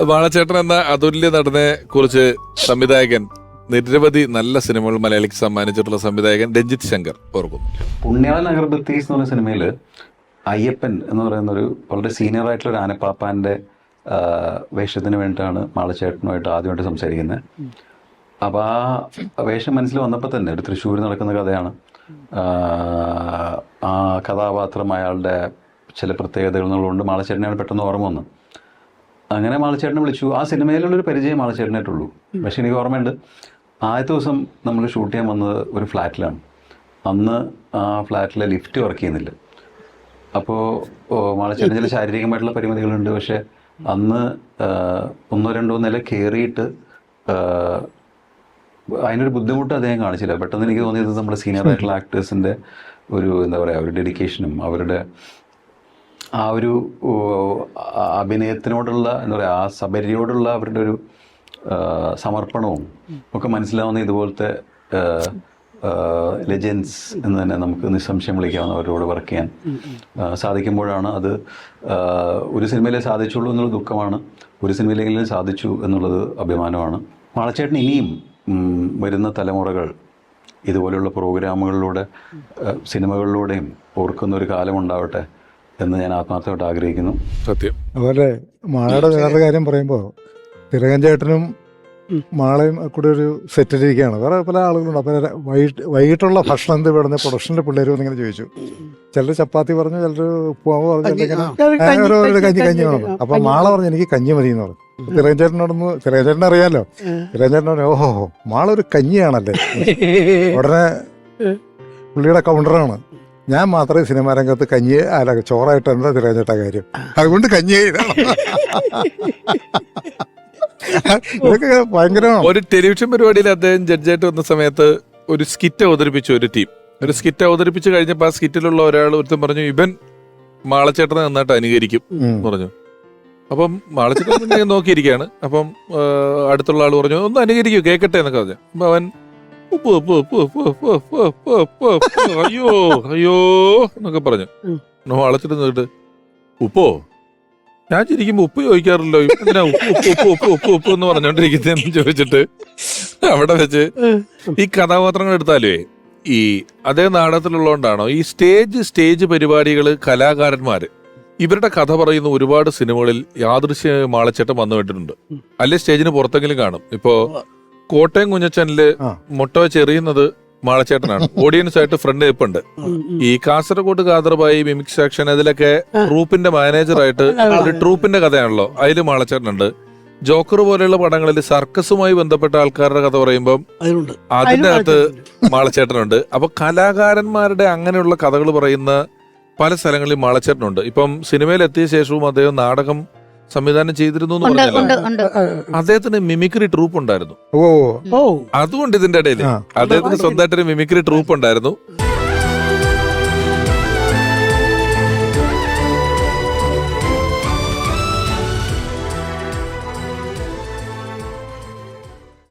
വാളച്ചേട്ടൻ എന്ന അതുല്യ നടനെ കുറിച്ച് സംവിധായകൻ നിരവധി നല്ല സിനിമകൾ മലയാളിക്ക് സമ്മാനിച്ചിട്ടുള്ള സംവിധായകൻ രഞ്ജിത്ത് ശങ്കർ ഓർക്കുന്നു. പുണ്യാളൻ അഗർബത്തീസ് എന്ന് പറയുന്ന സിനിമയിൽ അയ്യപ്പൻ എന്ന് പറയുന്ന ഒരു വളരെ സീനിയർ ആയിട്ടുള്ള ഒരു ആനപ്പാപ്പാന്റെ വേഷത്തിന് വേണ്ടിയിട്ടാണ് മാളച്ചേട്ടനുമായിട്ട് ആദ്യമായിട്ട് സംസാരിക്കുന്നത്. അപ്പോൾ ആ വേഷം മനസ്സിൽ വന്നപ്പോൾ തന്നെ ഒരു തൃശ്ശൂർ നടക്കുന്ന കഥയാണ്. ആ കഥാപാത്രം അയാളുടെ ചില പ്രത്യേകതകൾ എന്നുള്ളതുകൊണ്ട് മാളച്ചേട്ടനെയാണ് പെട്ടെന്ന് ഓർമ്മ വന്നത്. അങ്ങനെ മാളച്ചേട്ടനെ വിളിച്ചു. ആ സിനിമയിലുള്ളൊരു പരിചയം മാളച്ചേട്ടനായിട്ടുള്ളൂ. പക്ഷെ എനിക്ക് ഓർമ്മയുണ്ട് ആദ്യത്തെ ദിവസം നമ്മൾ ഷൂട്ട് ചെയ്യാൻ വന്നത് ഒരു ഫ്ലാറ്റിലാണ്. അന്ന് ആ ഫ്ലാറ്റിലെ ലിഫ്റ്റ് വർക്ക് ചെയ്യുന്നില്ല. അപ്പോൾ മാളച്ചേട്ടൻ ചില ശാരീരികമായിട്ടുള്ള പരിമിതികളുണ്ട്. പക്ഷെ അന്ന് ഒന്നോ രണ്ടോ നില കയറിയിട്ട് അതിനൊരു ബുദ്ധിമുട്ട് അദ്ദേഹം കാണിച്ചില്ല. പെട്ടെന്ന് എനിക്ക് തോന്നിയത് നമ്മുടെ സീനിയർ ആയിട്ടുള്ള ആക്ടേഴ്സിന്റെ ഒരു എന്താ പറയുക ഒരു ഡെഡിക്കേഷനും അവരുടെ ആ ഒരു അഭിനയത്തിനോടുള്ള എന്താ പറയുക ആ സബരിയോടുള്ള അവരുടെ ഒരു സമർപ്പണവും ഒക്കെ മനസ്സിലാവുന്ന ഇതുപോലത്തെ ലെജൻസ് എന്ന് തന്നെ നമുക്ക് നിസ്സംശയം വിളിക്കാവുന്ന അവരോട് വർക്ക് ചെയ്യാൻ സാധിക്കുമ്പോഴാണ് അത് ഒരു സിനിമയിലെ സാധിച്ചുള്ളൂ എന്നുള്ള ദുഃഖമാണ്. ഒരു സിനിമയിലെങ്കിലും സാധിച്ചു എന്നുള്ളത് അഭിമാനമാണ്. മാളച്ചേട്ടൻ ഇനിയും വരുന്ന തലമുറകൾ ഇതുപോലെയുള്ള പ്രോഗ്രാമുകളിലൂടെ സിനിമകളിലൂടെയും ഓർക്കുന്ന ഒരു കാലം ഉണ്ടാവട്ടെ എന്ന് ഞാൻ ആത്മാർത്ഥമായിട്ട് ആഗ്രഹിക്കുന്നു. സത്യം. അതുപോലെ മാളയുടെ വേറൊരു കാര്യം പറയുമ്പോൾ തിരകഞ്ചേട്ടനും ചേട്ടനും മാളയും കൂടെ ഒരു സെറ്റിലിരിക്കുകയാണ്. വേറെ പല ആളുകളുണ്ട്. അപ്പോൾ വൈകിട്ട് വൈകിട്ടുള്ള ഭക്ഷണം എന്ത് വേണമെന്ന് പ്രൊഡക്ഷനിലെ പിള്ളേർ വന്നിങ്ങനെ ചോദിച്ചു. ചിലർ ചപ്പാത്തി പറഞ്ഞു ചിലർ ഉപ്പുമാവ് പറഞ്ഞു കഞ്ഞി, ഓരോ കഞ്ഞി വേണം അപ്പം മാള പറഞ്ഞു എനിക്ക് കഞ്ഞി മതി എന്ന് പറഞ്ഞു. തിരഞ്ചേട്ടനോടൊന്ന് തിരഞ്ചേട്ടനെ അറിയാലോ? പറഞ്ഞു ഓഹോ മാള ഒരു കഞ്ഞിയാണല്ലേ? ഉടനെ പുള്ളിയുടെ കൗണ്ടറാണ്. ഞാൻ മാത്രമേ സിനിമാ രംഗത്ത് കഞ്ഞി അല്ല ചോറായിട്ട് എന്താ തിരഞ്ഞെട്ട കാര്യം? അതുകൊണ്ട് കഞ്ഞി ഭയങ്കര ഇതൊക്കെ ഭയങ്കരമാണ്. ഒരു ടെലിവിഷൻ പരിപാടിയിൽ അദ്ദേഹം ജഡ്ജായിട്ട് വന്ന സമയത്ത് ഒരു സ്കിറ്റ് അവതരിപ്പിച്ചു ഒരു ടീം ഒരു സ്കിറ്റ് അവതരിപ്പിച്ച് കഴിഞ്ഞപ്പോൾ ആ സ്കിറ്റിലുള്ള ഒരാൾ ഒരുത്തൻ പറഞ്ഞു ഇവൻ മാളച്ചേട്ടനെ നന്നായിട്ട് അനുകരിക്കും പറഞ്ഞു. അപ്പം മാളച്ചേട്ടൻ നോക്കിയിരിക്കുകയാണ്. അപ്പം അടുത്തുള്ള ആൾ പറഞ്ഞു ഒന്ന് അനുകരിക്കൂ കേക്കട്ടെ എന്നൊക്കെ പറഞ്ഞു. അപ്പൊ അവൻ അയ്യോ അയ്യോ എന്നൊക്കെ പറഞ്ഞു. വളച്ചിട്ട് നോക്കിട്ട് ഉപ്പോ? ഞാൻ ചിരിക്കുമ്പോ ഉപ്പ് ചോദിക്കാറില്ലോ എന്തിനാ ഉപ്പ് ഉപ്പ് ഉപ്പ് ഉപ്പ് ഉപ്പ് ഉപ്പ് എന്ന് പറഞ്ഞോണ്ടിരിക്കുന്നതെന്ന് ചോദിച്ചിട്ട് അവിടെ വെച്ച് ഈ കഥാപാത്രങ്ങൾ എടുത്താലേ ഈ അതേ നാടകത്തിലുള്ളതുകൊണ്ടാണോ ഈ സ്റ്റേജ് സ്റ്റേജ് പരിപാടികൾ കലാകാരന്മാര് ഇവരുടെ കഥ പറയുന്ന ഒരുപാട് സിനിമകളിൽ യാദൃശ്യ മാളച്ചേട്ടം വന്നു കേട്ടിട്ടുണ്ട്. അല്ലെ സ്റ്റേജിന് പുറത്തെങ്കിലും കാണും. ഇപ്പോ കോട്ടയം കുഞ്ഞച്ചനിൽ. മുട്ട വെച്ച് എറിയുന്നത് മാളച്ചേട്ടനാണ്. ഓഡിയൻസ് ആയിട്ട് ഫ്രണ്ട് നിൽപ്പുണ്ട് ഈ കാസർഗോഡ് കാതർബായി മിമിക്സ് ആക്ഷൻ അതിലൊക്കെ ട്രൂപ്പിന്റെ മാനേജർ ആയിട്ട് ഒരു ട്രൂപ്പിന്റെ കഥയാണല്ലോ. അതിൽ മാളച്ചേട്ടനുണ്ട്. ജോക്കർ പോലെയുള്ള പടങ്ങളിൽ സർക്കസുമായി ബന്ധപ്പെട്ട ആൾക്കാരുടെ കഥ പറയുമ്പോൾ അതിന്റെ അകത്ത് മാളച്ചേട്ടനുണ്ട്. അപ്പൊ കലാകാരന്മാരുടെ അങ്ങനെയുള്ള കഥകൾ പറയുന്ന പല സ്ഥലങ്ങളിൽ മാളച്ചേട്ടനുണ്ട്. ഇപ്പം സിനിമയിൽ എത്തിയ ശേഷവും അദ്ദേഹം നാടകം സംവിധാനം ചെയ്തിരുന്നു എന്ന് പറഞ്ഞല്ലോ. അദ്ദേഹത്തിന് മിമിക്രി ട്രൂപ്പ് ഉണ്ടായിരുന്നു. ഓ അതുകൊണ്ട് ഇതിന്റെ ഇടയിൽ. അദ്ദേഹത്തിന് സ്വന്തമായിട്ടൊരു മിമിക്രി ട്രൂപ്പ് ഉണ്ടായിരുന്നു.